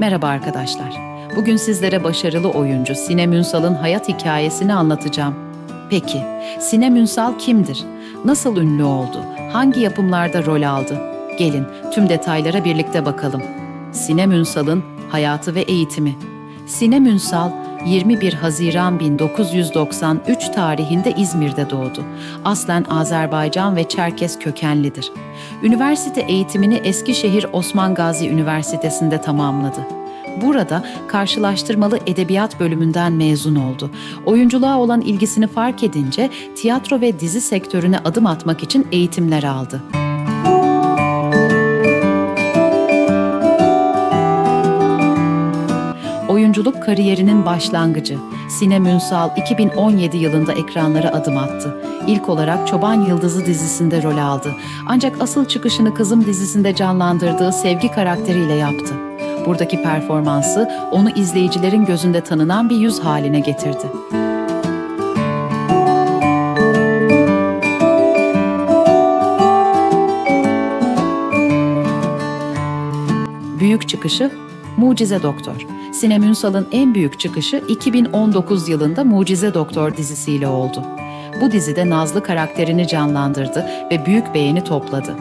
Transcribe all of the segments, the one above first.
Merhaba arkadaşlar. Bugün sizlere başarılı oyuncu Sinem Ünsal'ın hayat hikayesini anlatacağım. Peki, Sinem Ünsal kimdir? Nasıl ünlü oldu? Hangi yapımlarda rol aldı? Gelin tüm detaylara birlikte bakalım. Sinem Ünsal'ın hayatı ve eğitimi. Sinem Ünsal 21 Haziran 1993 tarihinde İzmir'de doğdu. Aslen Azerbaycan ve Çerkes kökenlidir. Üniversite eğitimini Eskişehir Osman Gazi Üniversitesi'nde tamamladı. Burada karşılaştırmalı edebiyat bölümünden mezun oldu. Oyunculuğa olan ilgisini fark edince tiyatro ve dizi sektörüne adım atmak için eğitimler aldı. Oyunculuk kariyerinin başlangıcı. Sinem Ünsal 2017 yılında ekranlara adım attı. İlk olarak Çoban Yıldızı dizisinde rol aldı. Ancak asıl çıkışını Kızım dizisinde canlandırdığı Sevgi karakteriyle yaptı. Buradaki performansı onu izleyicilerin gözünde tanınan bir yüz haline getirdi. Büyük çıkışı Mucize Doktor. Sinem Ünsal'ın en büyük çıkışı 2019 yılında Mucize Doktor dizisiyle oldu. Bu dizide Nazlı karakterini canlandırdı ve büyük beğeni topladı.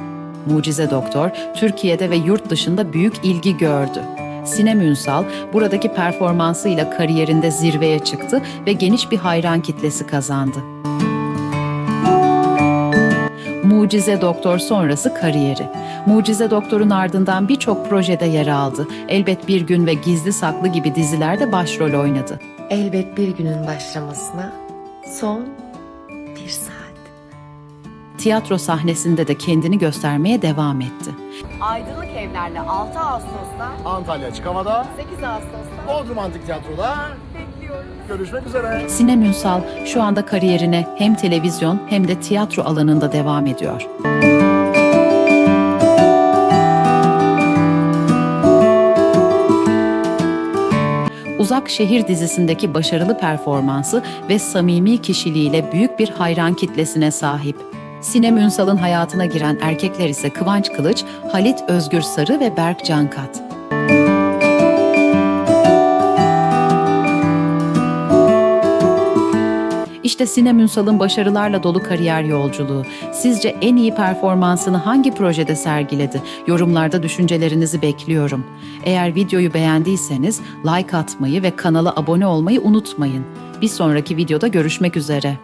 Mucize Doktor, Türkiye'de ve yurt dışında büyük ilgi gördü. Sinem Ünsal, buradaki performansıyla kariyerinde zirveye çıktı ve geniş bir hayran kitlesi kazandı. Mucize Doktor sonrası kariyeri. Mucize Doktor'un ardından birçok projede yer aldı. Elbet Bir Gün ve Gizli Saklı gibi dizilerde başrol oynadı. Elbet bir günün başlamasına son. Tiyatro sahnesinde de kendini göstermeye devam etti. Aydınlık Evler'le 6 Ağustos'ta, Antalya Açık Hava'da, 8 Ağustos'ta Bodrum Antik Tiyatro'da bekliyoruz. görüşmek üzere. Sinem Ünsal şu anda kariyerine hem televizyon hem de tiyatro alanında devam ediyor. Uzak Şehir dizisindeki başarılı performansı ve samimi kişiliğiyle büyük bir hayran kitlesine sahip. Sinem Ünsal'ın hayatına giren erkekler ise Kıvanç Kılıç, Halit Özgür Sarı ve Berk Cankat. İşte Sinem Ünsal'ın başarılarla dolu kariyer yolculuğu. Sizce en iyi performansını hangi projede sergiledi? Yorumlarda düşüncelerinizi bekliyorum. Eğer videoyu beğendiyseniz like atmayı ve kanala abone olmayı unutmayın. Bir sonraki videoda görüşmek üzere.